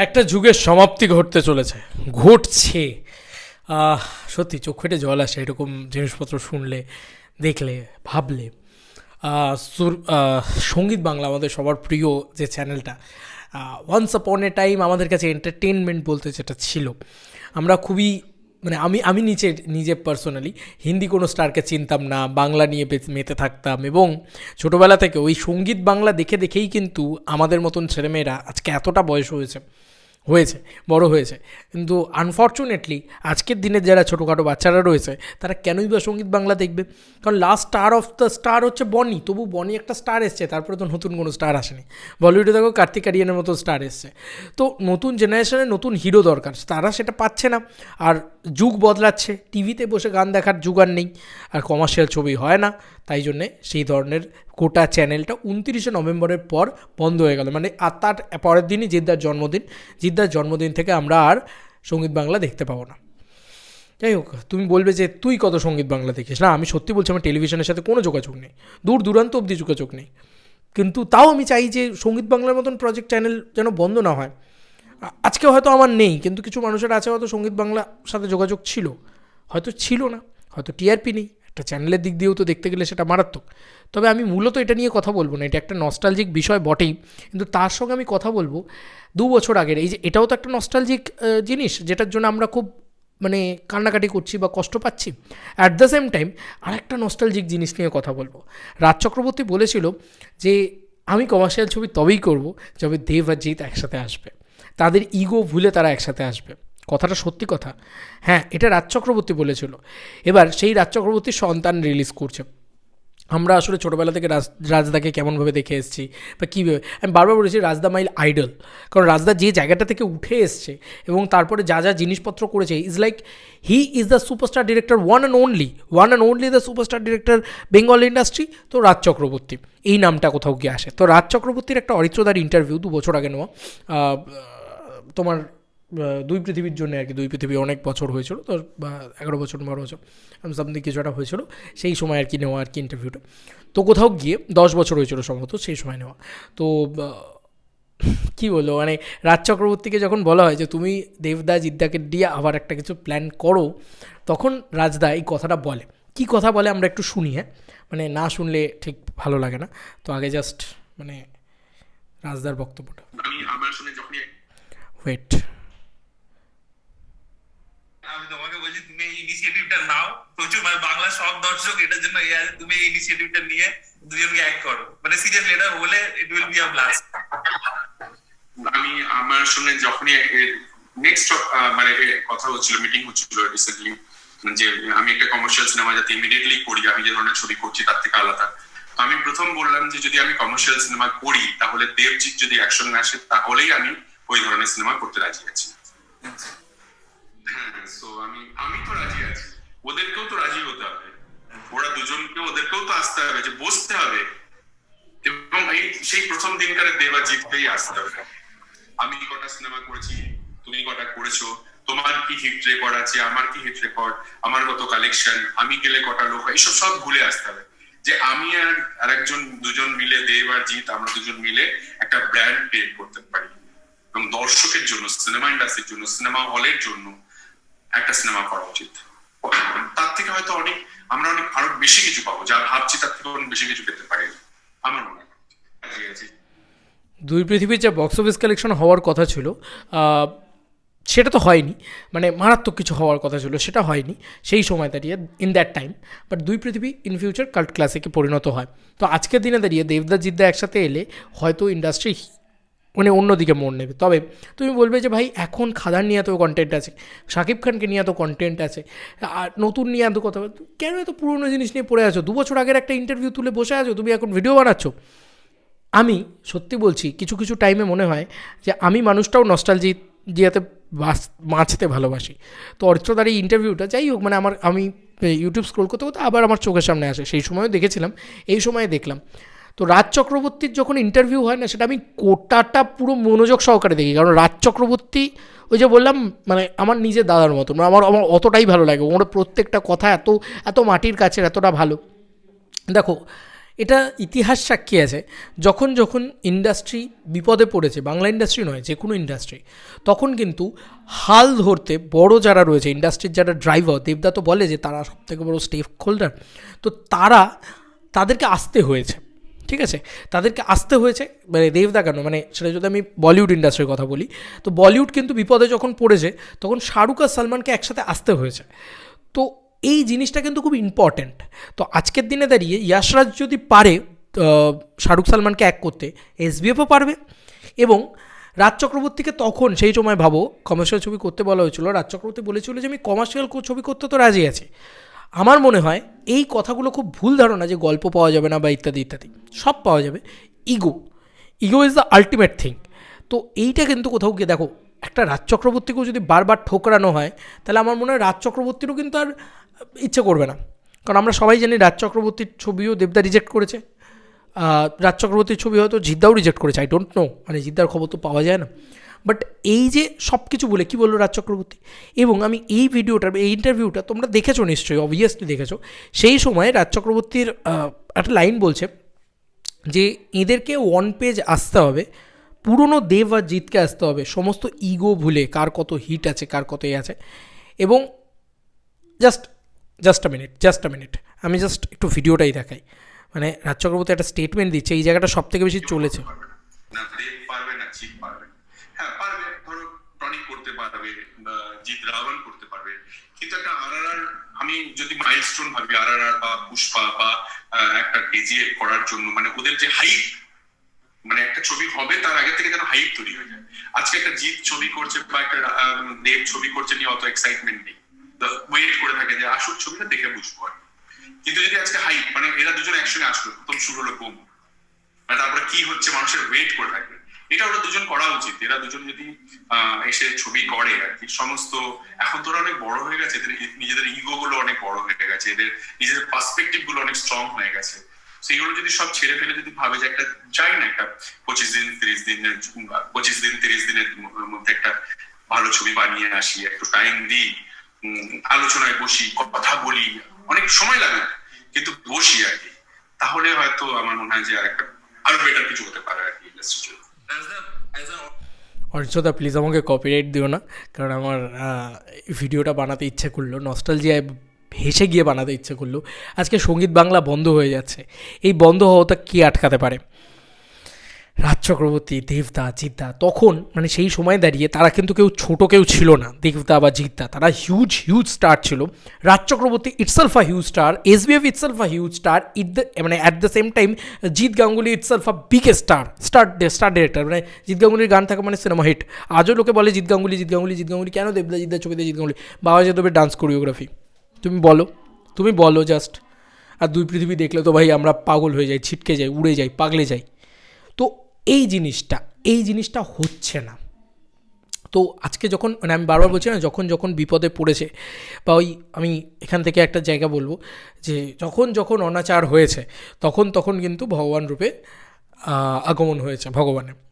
একটা যুগের সমাপ্তি ঘটতে চলেছে। ঘটছে। সত্যি চোখ ফেটে জল আসে এরকম জিনিসপত্র শুনলে, দেখলে, ভাবলে। সুর- সংগীত বাংলা আমাদের সবার প্রিয় যে চ্যানেলটা ওয়ান্স আপন এ টাইম আমাদের কাছে এন্টারটেনমেন্ট বলতে যেটা ছিল, আমরা খুবই মানে আমি আমি নিচে নিজে পার্সোনালি হিন্দি কোনো স্টারকে চিনতাম না, বাংলা নিয়ে মেতে থাকতাম এবং ছোটোবেলা থেকে ওই সংগীত বাংলা দেখে দেখেই কিন্তু আমাদের মতন ছেলেমেয়েরা আজকে এতটা বয়স হয়েছে। হয়েছে, বড় হয়েছে। কিন্তু আনফর্চুনেটলি আজকের দিনের যারা ছোটোখাটো বাচ্চারা রয়েছে, তারা কেনই বা সংগীত বাংলা দেখবে? কারণ last star of the star হচ্ছে বনি। তবু বনি একটা স্টার এসছে, তারপরে তো নতুন কোনো স্টার আসেনি। বলিউডে দেখো কার্তিক আরিয়ানের মতো স্টার এসছে। তো নতুন জেনারেশনে নতুন হিরো দরকার। তারা সেটা পাচ্ছে না। আর যুগ বদলাচ্ছে। টিভিতে বসে গান দেখার যুগ আর নেই। আর কমার্শিয়াল ছবি হয় না। তাই জন্যে সেই ধরনের গোটা চ্যানেলটা উনতিরিশে নভেম্বরের পর বন্ধ হয়ে গেল। মানে আর তার পরের দিনই জিদ্দার জন্মদিন। জিদ্দার জন্মদিন থেকে আমরা আর সংগীত বাংলা দেখতে পাবো না। যাই হোক, তুমি বলবে যে তুই কত সংগীত বাংলা দেখিস? না, আমি সত্যি বলছি আমার টেলিভিশনের সাথে কোনো যোগাযোগ নেই। দূর দূরান্ত অবধি যোগাযোগ নেই। কিন্তু তাও আমি চাই যে সংগীত বাংলার মতন প্রজেক্ট চ্যানেল যেন বন্ধ না হয়। আজকে হয়তো আমার নেই, কিন্তু কিছু মানুষের আছে হয়তো সংগীত বাংলার সাথে যোগাযোগ ছিল। হয়তো ছিল না, হয়তো টিআরপি নেই। একটা চ্যানেলের দিক দিয়েও তো দেখতে গেলে সেটা মারাত্মক। তবে আমি মূলত এটা নিয়ে কথা বলব না, এটা একটা নস্টালজিক বিষয় বটেই। কিন্তু তার সঙ্গে আমি কথা বলব, দু বছর আগের, এই যে এটাও তো একটা নস্টালজিক জিনিস যেটার জন্য আমরা খুব মানে কান্নাকাটি করছি বা কষ্ট পাচ্ছি। অ্যাট দ্য সেম টাইম আরেকটা নস্টালজিক জিনিস নিয়ে কথা বলব। রাজ চক্রবর্তী বলেছিল যে, আমি কমার্শিয়াল ছবি তবেই করব যবে দেব আর জিৎ একসাথে আসবে। তাদের ইগো ভুলে তারা একসাথে আসবে। কথাটা সত্যি কথা। হ্যাঁ এটা রাজ চক্রবর্তী বলেছিল। এবার সেই রাজ চক্রবর্তীর সন্তান রিলিজ করছে। আমরা আসলে ছোটোবেলা থেকে রাজ, রাজদাকে কেমনভাবে দেখে এসেছি বা কীভাবে আমি বারবার বলেছি রাজদা মাইল আইডল কারণ রাজদা যে জায়গাটা থেকে উঠে এসছে এবং তারপরে যা যা জিনিসপত্র করেছে is like he is the superstar director one and only one and only the superstar director Bengal industry তো রাজ চক্রবর্তী। এই নামটা কোথাও গিয়ে আসে। তো রাজ চক্রবর্তীর একটা অরিত্রদার ইন্টারভিউ দু বছর আগে নেওয়া। তোমার দুই পৃথিবীর জন্য আর কি দুই পৃথিবী অনেক বছর হয়েছিল তো বা এগারো বছর বারো বছর আমি সামথিং কিছু একটা হয়েছিল সেই সময় আর কি নেওয়া আর কি ইন্টারভিউটা তো কোথাও গিয়ে দশ বছর হয়েছিল সম্ভবত সেই সময় নেওয়া। তো কী বলব মানে রাজ চক্রবর্তীকে যখন বলা হয় যে তুমি দেবদা জিদ্দাকে দিয়ে আবার একটা কিছু প্ল্যান করো তখন রাজদা এই কথাটা বলে। কি কথা বলে আমরা একটু শুনি হ্যাঁ? মানে না শুনলে ঠিক ভালো লাগে না। তো আগে জাস্ট মানে রাজদার বক্তব্যটা। আমি আমার শুনে যখনই ওয়েট আমি তোমাকে বলছি তুমি এই ইনিশিয়েটিভটা নাও। প্রচুর মানে বাংলা সব দর্শক এটার জন্য ইয়ে আছে, তুমি এই ইনিশিয়েটিভটা নিয়ে দুজনকে এক করো। মানে সিরিয়াসলি এটা হলে it will be a blast আমি আমার শুনে যখনই নেক্সট মানে কথা হচ্ছিল মিটিং হচ্ছিল রিসেন্টলি যে আমি একটা কমার্শিয়াল সিনেমা যাতে ইমিডিয়েটলি করি আমি যে ধরনের ছবি করছি তার থেকে আলাদা। তো আমি প্রথম বললাম যে যদি আমি কমার্শিয়াল সিনেমা করি তাহলে দেবজিৎ যদি একসঙ্গে আসে তাহলেই আমি ওই ধরনের সিনেমা করতে রাজি আছি। হ্যাঁ সো আমি তো রাজি আছি। ওদেরকেও তো রাজি হতে হবে। ওরা দুজনকে ওদেরকেও তো আসতে হবে যে বসতে হবে। এবং এই সেই প্রথম দিনকারে আসতে হবে। আমি কটা সিনেমা করেছি তুমি কটা করেছ? তোমার কি হিট রেকর্ড আছে? আমার কি হিট রেকর্ড আমার কত কালেকশন আমি গেলে কটা লোক হয়, এইসব সব ভুলে আসতে হবে। যে আমি আর আরেকজন দুজন মিলে দেব আর জিৎ আমরা দুজন মিলে একটা ব্র্যান্ড ক্রিয়েট করতে পারি। এবং দর্শকের জন্য সিনেমা ইন্ডাস্ট্রির জন্য সিনেমা হলের জন্য একটা সিনেমা করা উচিত। তার থেকে হয়তো অনেক, আমরা অনেক, আরও বেশি কিছু পাবো, যা ভাবছি তার থেকে অনেক বেশি কিছু পেতে পারি। আমার মনে দুই পৃথিবীর যে বক্স অফিস কালেকশন হওয়ার কথা ছিল সেটা তো হয়নি। মানে মারাত্মক কিছু হওয়ার কথা ছিল, সেটা হয়নি সেই সময় দাঁড়িয়ে ইন দ্যাট টাইম বাট দুই পৃথিবী ইন ফিউচার কাল্ট ক্লাসিকে পরিণত হয়। তো আজকের দিনে দাঁড়িয়ে দেবদা জিদ্দা একসাথে এলে হয়তো ইন্ডাস্ট্রি মানে অন্যদিকে মোড় নেবে। তবে তুমি বলবে যে, ভাই, এখন খাদার নিয়ে এত কন্টেন্ট আছে, শাকিব খানকে নিয়ে এত কন্টেন্ট আছে, আর নতুন নিয়ে এত কথা কেন এত পুরনো জিনিস নিয়ে পড়ে আছো? দু বছর আগের একটা ইন্টারভিউ তুলে বসে আছো, তুমি এখন ভিডিও বানাচ্ছ। আমি সত্যি বলছি, কিছু কিছু টাইমে মনে হয় যে, আমি মানুষটাও নস্টালজি জিয়াতে বাস বাঁচতে ভালোবাসি। তো অরিত্রদার এই ইন্টারভিউটা যাই হোক মানে আমার, আমি ইউটিউব স্ক্রোল করতে করতে আবার আমার চোখের সামনে আসে। সেই সময়ও দেখেছিলাম, এই সময়ে দেখলাম। তো রাজ চক্রবর্তীর যখন ইন্টারভিউ হয় না, সেটা আমি কোটাটা পুরো মনোযোগ সহকারে দেখি। কারণ রাজ চক্রবর্তী, ওই যে বললাম মানে আমার নিজের দাদার মতো আমার আমার অতটাই ভালো লাগে। ওর প্রত্যেকটা কথা এত এত মাটির কাছে এতটা ভালো। দেখো, এটা ইতিহাস সাক্ষী আছে। যখন যখন ইন্ডাস্ট্রি বিপদে পড়েছে, বাংলা ইন্ডাস্ট্রি নয়, যে কোনো ইন্ডাস্ট্রি তখন কিন্তু হাল ধরতে বড় যারা রয়েছে ইন্ডাস্ট্রির যারা ড্রাইভার দেবদা তো বলে যে তারা সবথেকে বড় স্টেক হোল্ডার তো তারা তাদেরকে আসতে হয়েছে। ঠিক আছে? তাদেরকে আসতে হয়েছে মানে দেবদা কেন? মানে সেটা যদি আমি বলিউড ইন্ডাস্ট্রির কথা বলি, তো বলিউড কিন্তু বিপদে যখন পড়েছে, তখন শাহরুখ আর সালমানকে একসাথে আসতে হয়েছে। তো এই জিনিসটা কিন্তু খুব ইম্পর্ট্যান্ট তো আজকের দিনে দাঁড়িয়ে ইয়াশরাজ যদি পারে শাহরুখ সালমানকে এক করতে এসবিএফও পারবে। এবং রাজ চক্রবর্তীকে তখন সেই সময় ভাবো কমার্শিয়াল ছবি করতে বলা হয়েছিল, রাজ চক্রবর্তী বলেছিল যে, আমি কমার্শিয়াল ছবি করতে তো রাজি আছি। আমার মনে হয় এই কথাগুলো খুব ভুল ধারণা যে গল্প পাওয়া যাবে না বা ইত্যাদি ইত্যাদি। সব পাওয়া যাবে। Ego ego is the ultimate thing তো এইটা কিন্তু কোথাও গিয়ে দেখো, একটা রাজ চক্রবর্তীকেও যদি বারবার ঠোকরানো হয়, তাহলে আমার মনে হয় রাজ চক্রবর্তীরও কিন্তু আর ইচ্ছে করবে না। কারণ আমরা সবাই জানি রাজ চক্রবর্তীর ছবিও দেবদা রিজেক্ট করেছে। রাজ চক্রবর্তীর ছবি হয়তো জিদ্দাও রিজেক্ট করেছে। আই ডোন্ট নো মানে জিদ্দার খবর তো পাওয়া যায় না। বাট এই যে সব কিছু বলে, কী বলল রাজ চক্রবর্তী? এবং আমি এই ভিডিওটা এই ইন্টারভিউটা তোমরা দেখেছ নিশ্চয়ই অবভিয়াসলি দেখেছ। সেই সময় রাজ চক্রবর্তীর একটা লাইন বলছে যে, এদেরকে ওয়ান পেজ আসতে হবে, পুরনো দেব আর জিতকে আসতে হবে, সমস্ত ইগো ভুলে, কার কত হিট আছে, কার কত এ আছে। এবং just just a minute just a minute আমি জাস্ট একটু ভিডিওটাই দেখাই। মানে রাজ চক্রবর্তী একটা স্টেটমেন্ট দিচ্ছে, এই জায়গাটা সব থেকে বেশি চলেছে। না হ্যাঁ পারবে ধরো টনিক করতে পারবে রাবণ করতে পারবে। কিন্তু একটা আর আমি যদি মাইলস্টোন ভাবি আর বা পুষ্পা বা একটা কেজিএফ করার জন্য মানে ওদের যে হাইপ মানে একটা ছবি হবে, তার আগে থেকে যেন হাইপ তৈরি হয়ে যায়। আজকে একটা ছবি করছে বা একটা দেব ছবি করছে নিয়ে অত এক্সাইটমেন্ট নেই। ওয়েট করে থাকে যে আসল ছবিটা, দেখে বুঝব আর কিন্তু যদি আজকে হাইপ মানে এরা দুজন একসঙ্গে আসলো, প্রথম শুরু হলো বোম তারপরে কি হচ্ছে, মানুষের ওয়েট করে থাকবে এটা ওরা দুজন করা উচিত। এরা দুজন যদি এসে ছবি করে আর কি, সমস্ত, এখন তো ওরা অনেক বড় হয়ে গেছে, এদের নিজেদের ইগো গুলো অনেক বড় হয়ে গেছে, এদের, নিজেদের পার্সপেক্টিভগুলো অনেক স্ট্রং হয়ে গেছে। সেইগুলো যদি সব ছেড়ে ফেলে, যদি ভাবে যে একটা চাই না একটা পঁচিশ দিন, তিরিশ দিনের পঁচিশ দিন, তিরিশ দিনের মধ্যে একটা ভালো ছবি বানিয়ে আসি, একটু টাইম দিই আলোচনায় বসি, কথা বলি, অনেক সময় লাগে, কিন্তু বসি আর কি। তাহলে হয়তো আমার মনে হয় যে আর একটা, আরও বেটার কিছু হতে পারে আর কি ইন্ডাস্ট্রির জন্য। অর্চদা প্লিজ আমাকে কপিরাইট দিও না, কারণ আমার ভিডিওটা বানাতে ইচ্ছে করল নস্টালজিয়ায় হেসে গিয়ে বানাতে ইচ্ছে করল। আজকে সংগীত বাংলা বন্ধ হয়ে যাচ্ছে। এই বন্ধ হওয়াটা কে আটকাতে পারে? রাজ চক্রবর্তী দেবদা, জিদ্দা, তখন মানে সেই সময় দাঁড়িয়ে তারা কিন্তু কেউ ছোট কেউ ছিল না। দেবদা বা জিদ্দা, তারা হিউজ হিউজ স্টার ছিল। Raj Chakraborty itself a huge star S V F itself a huge star it the মানে at the same time Jeet Ganguly itself a biggest star star star director মানে জিৎ গাঙ্গুলির গান থাকা মানে cinema hit আজও লোকে বলে জিৎ গাঙ্গুলি জিৎ গাঙ্গুলি জিৎ গাঙ্গুলি, কেন দেবদা, জিদ্দা ছবিতে জিৎ গাঙ্গুলি? বাবা যাদবের ডান্স কোরিওগ্রাফি তুমি বলো তুমি বলো জাস্ট আর দুই পৃথিবী দেখলে তো ভাই আমরা পাগল হয়ে যাই, ছিটকে যাই, উড়ে যাই, পাগলে যাই। তো এই জিনিসটা এই জিনিসটা হচ্ছে না। তো আজকে যখন মানে আমি বারবার বলছি না, যখন যখন বিপদে পড়েছে, বা ওই আমি এখান থেকে একটা জায়গা বলব, যে যখন যখন অনাচার হয়েছে, তখন তখন কিন্তু ভগবান রূপে আগমন হয়েছে, ভগবানের।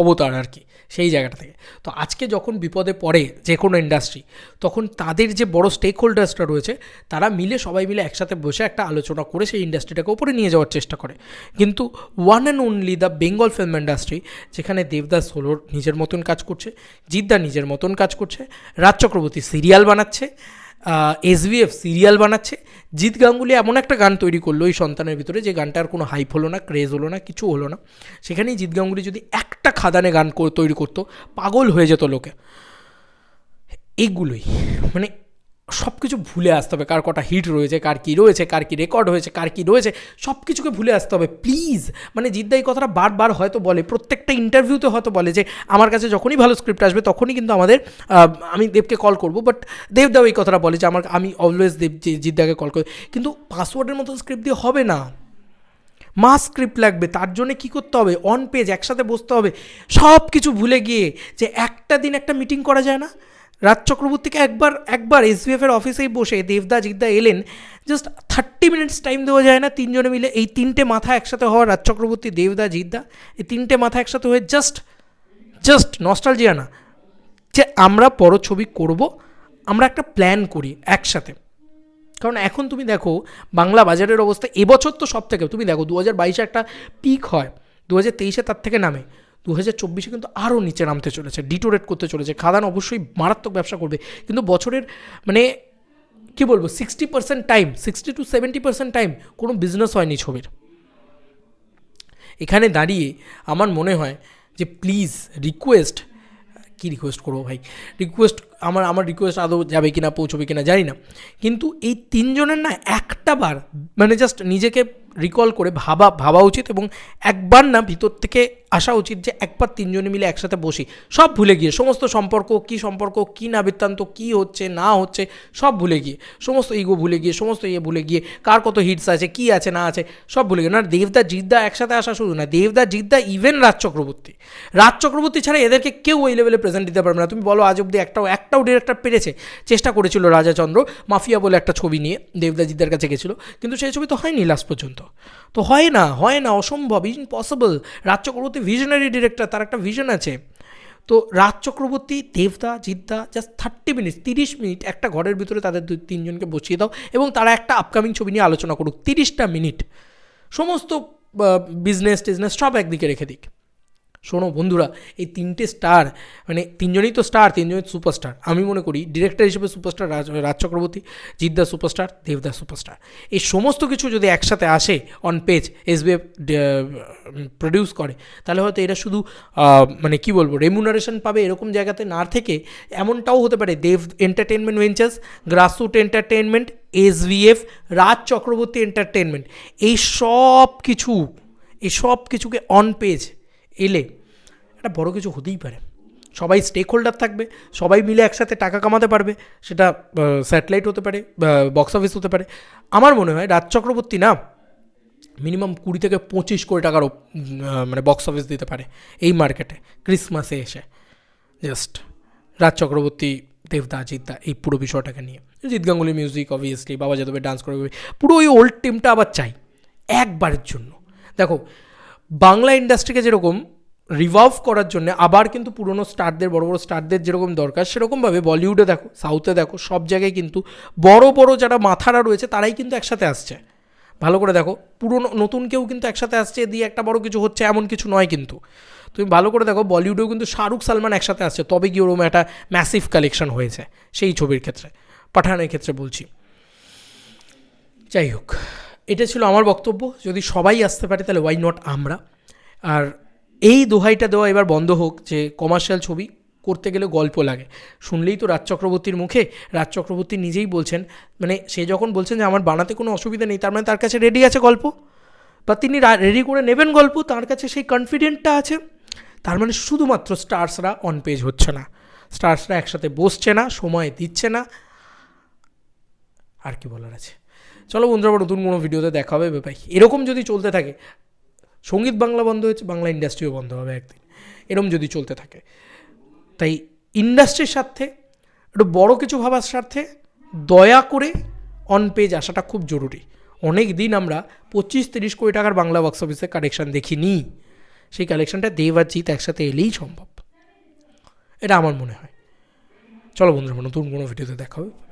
অবতার আর কি, সেই জায়গাটা থেকে। তো আজকে যখন বিপদে পড়ে যে কোনো ইন্ডাস্ট্রি তখন তাদের যে বড় স্টেক হোল্ডার্সটা রয়েছে, তারা মিলে সবাই মিলে একসাথে বসে একটা আলোচনা করে সেই ইন্ডাস্ট্রিটাকে উপরে নিয়ে যাওয়ার চেষ্টা করে। কিন্তু one and only the Bengal film industry যেখানে দেবদাস সোলোর নিজের মতন কাজ করছে, জিদ্দা নিজের মতন কাজ করছে, রাজ চক্রবর্তী সিরিয়াল বানাচ্ছে এসবিএফ সিরিয়াল বানাচ্ছে। জিৎ গাঙ্গুলি এমন একটা গান তৈরি করল ওই সন্তানের ভিতরে, যে গানটার কোনো হাইপ হলো না ক্রেজ হলো না, কিছু হলো না। সেখানেই জিৎ গাঙ্গুলি যদি একটা খাদানে গান তৈরি করতো, পাগল হয়ে যেত লোকে। এগুলোই। মানে সব কিছু ভুলে আসতে হবে। কার কটা হিট রয়েছে, কার কী রয়েছে, কার কী রেকর্ড হয়েছে, কার কী রয়েছে সব কিছুকে ভুলে আসতে হবে। প্লিজ মানে জিদ্দা এই কথাটা বারবার হয়তো বলে, প্রত্যেকটা ইন্টারভিউতে হয়তো বলে যে, আমার কাছে যখনই ভালো স্ক্রিপ্ট আসবে, তখনই কিন্তু আমাদের আমি দেবকে কল করব। বাট দেবদাও এই কথাটা বলে যে, আমার, আমি অলওয়েজ দেব জিদ্দাকে কল করি। কিন্তু পাসওয়ার্ডের মতো স্ক্রিপ্ট দিয়ে হবে না। মা স্ক্রিপ্ট লাগবে, তার জন্য কী করতে হবে? অন পেজ একসাথে বসতে হবে। সব কিছু ভুলে গিয়ে যে একটা দিন একটা মিটিং করা যায় না? রাজ চক্রবর্তীকে একবার একবার এসবিএফ এর অফিসেই বসে দেবদা, জিদ্দা এলেন। জাস্ট থার্টি মিনিটস টাইম দেওয়া যায় না, তিনজনে মিলে। এই তিনটে মাথা একসাথে হওয়া রাজ চক্রবর্তী, দেবদা, জিদ্দা, এই তিনটে মাথা একসাথে হয়ে জাস্ট জাস্ট নস্টালজিয়া না। যে আমরা বড় ছবি করব, আমরা একটা প্ল্যান করি একসাথে। কারণ এখন তুমি দেখো, বাংলা বাজারের অবস্থা, এবছর তো সব থেকে তুমি দেখো দু হাজার বাইশে একটা পিক হয় দু হাজার তেইশে তার থেকে নামে। দু হাজার চব্বিশে কিন্তু আরও নিচে নামতে চলেছে ডিটোরেট করতে চলেছে। খাদান অবশ্যই মারাত্মক ব্যবসা করবে, কিন্তু বছরের মানে কী বলব sixty percent time sixty to seventy percent time কোনো বিজনেস হয়নি ছবির। এখানে দাঁড়িয়ে আমার মনে হয় যে প্লিজ রিকোয়েস্ট কী রিকোয়েস্ট করব ভাই? রিকোয়েস্ট আমার আমার রিকোয়েস্ট আদৌ যাবে কি না পৌঁছবে কি না জানি না। কিন্তু এই তিনজনের না একটা বার মানে জাস্ট নিজেকে রিকল করে ভাবা ভাবা উচিত এবং একবার না ভিতর থেকে আসা উচিত যে একবার তিনজনে মিলে একসাথে বসি। সব ভুলে গিয়ে, সমস্ত সম্পর্ক, কি সম্পর্ক, কি না বৃত্তান্ত, কী হচ্ছে, না হচ্ছে, সব ভুলে গিয়ে, সমস্ত ইগো ভুলে গিয়ে, সমস্ত ইয়ে ভুলে গিয়ে, কার কত হিটস আছে, কি আছে, না আছে, সব ভুলে গিয়ে। না, দেবদা, জিদ্দা একসাথে আসা শুধু না, দেবদা, জিদ্দা ইভেন রাজ চক্রবর্তী। রাজ চক্রবর্তী ছাড়া এদেরকে কেউ ওই লেভেলে প্রেজেন্ট দিতে পারবে না। তুমি বলো, আজ অব্দি একটাও একটাও ডিরেক্টর পেরেছে। চেষ্টা করেছিল রাজাচন্দ্র মাফিয়া বলে একটা ছবি নিয়ে দেবদা জিদ্দার কাছে গেছিল। কিন্তু সেই ছবি তো হয়নি লাস্ট পর্যন্ত। তো হয় না হয় না, অসম্ভব impossible Raj Chakraborty visionary director তার একটা ভিশন আছে। তো রাজ চক্রবর্তী, দেবদা, জিদ্দা জাস্ট থার্টি মিনিট তিরিশ মিনিট একটা ঘরের ভিতরে তাদের দুই তিনজনকে বসিয়ে দাও এবং তারা একটা আপকামিং ছবি নিয়ে আলোচনা করুক, তিরিশটা মিনিট সমস্ত বিজনেস টিজনেস সব একদিকে রেখে দিক। শোনো বন্ধুরা, এই তিনটে স্টার মানে তিনজনই তো স্টার তিনজনই সুপারস্টার আমি মনে করি ডিরেক্টর হিসেবে সুপারস্টার রাজ রাজ চক্রবর্তী জিদ্দা সুপারস্টার দেবদা সুপারস্টার এই সমস্ত কিছু যদি একসাথে আসে অন পেজ এসবিএফ প্রডিউস করে, তাহলে হয়তো এরা শুধু মানে কি বলব রেমুনারেশন পাবে এরকম জায়গাতে না থেকে, এমনটাও হতে পারে। Dev entertainment ventures grassroot entertainment SVF Raj Chakraborty entertainment এই সব কিছু, এই সব কিছুকে অন পেজ এলে একটা বড় কিছু হতেই পারে। সবাই স্টেক হোল্ডার থাকবে, সবাই মিলে একসাথে টাকা কামাতে পারবে, সেটা স্যাটেলাইট হতে পারে বক্স অফিস হতে পারে। আমার মনে হয় রাজ চক্রবর্তী না মিনিমাম কুড়ি থেকে পঁচিশ কোটি টাকার মানে বক্স অফিস দিতে পারে এই মার্কেটে ক্রিসমাসে এসে। জাস্ট রাজ চক্রবর্তী, দেবদা, জিদ্দা, এই পুরো বিষয়টাকে নিয়ে। জিৎ গাঙ্গুলি মিউজিক অবভিয়াসলি বাবা যাদবের ডান্স করবে পুরো ওই ওল্ড টিমটা আবার চাই, একবারের জন্য। দেখো বাংলা ইন্ডাস্ট্রিকে যেরকম রিভলভ করার জন্য, আবার কিন্তু পুরনো স্টারদের বড় বড় স্টারদের যেরকম দরকার, সেরকমভাবে বলিউডে দেখো সাউথে দেখো, সব জায়গায় কিন্তু বড় বড় যারা মাথারা রয়েছে, তারাই কিন্তু একসাথে আসছে। ভালো করে দেখো, পুরনো, নতুন কেউ কিন্তু একসাথে আসছে, দিয়ে একটা বড় কিছু হচ্ছে, এমন কিছু নয় কিন্তু। তুমি ভালো করে দেখো বলিউডেও কিন্তু শাহরুখ সালমান একসাথে আসছে, তবে কি ওরকম একটা ম্যাসিভ কালেকশন হয়েছে, সেই ছবির ক্ষেত্রে, পাঠানের ক্ষেত্রে বলছি। যাই হোক। এটা ছিল আমার বক্তব্য। যদি সবাই আসতে পারে, তাহলে ওয়াই নট আমরা? আর এই দোহাইটা দেওয়া এবার বন্ধ হোক যে কমার্শিয়াল ছবি, করতে গেলে গল্প লাগে। শুনলেই তো রাজ চক্রবর্তীর মুখে। রাজ চক্রবর্তী নিজেই বলছেন মানে সে যখন বলছেন যে আমার বানাতে কোনো অসুবিধা নেই, তার মানে তার কাছে রেডি আছে গল্প। বা তিনি রেডি করে নেবেন গল্প, তার কাছে সেই কনফিডেন্টটা আছে। তার মানে শুধুমাত্র স্টার্সরা অন পেজ হচ্ছে না। স্টার্সরা একসাথে বসছে না, সময় দিচ্ছে না। আর কি বলার আছে? চলো বন্ধুরা, আবার নতুন কোনো ভিডিওতে দেখা হবে। ভাই, এরকম যদি চলতে থাকে, সংগীত বাংলা বন্ধ হয়েছে, বাংলা ইন্ডাস্ট্রিও বন্ধ হবে একদিন। এরকম যদি চলতে থাকে। তাই ইন্ডাস্ট্রির স্বার্থে, একটু বড় কিছু ভাবার স্বার্থে, দয়া করে অন পেজ আসাটা খুব জরুরি। অনেক দিন আমরা পঁচিশ, তিরিশ কোটি টাকার বাংলা বক্স অফিসে কালেকশন দেখিনি। সেই কালেকশনটা দেব আর জিৎ একসাথে এলেই সম্ভব। এটা আমার মনে হয়। চলো বন্ধুরা নতুন কোনো ভিডিওতে দেখা হবে।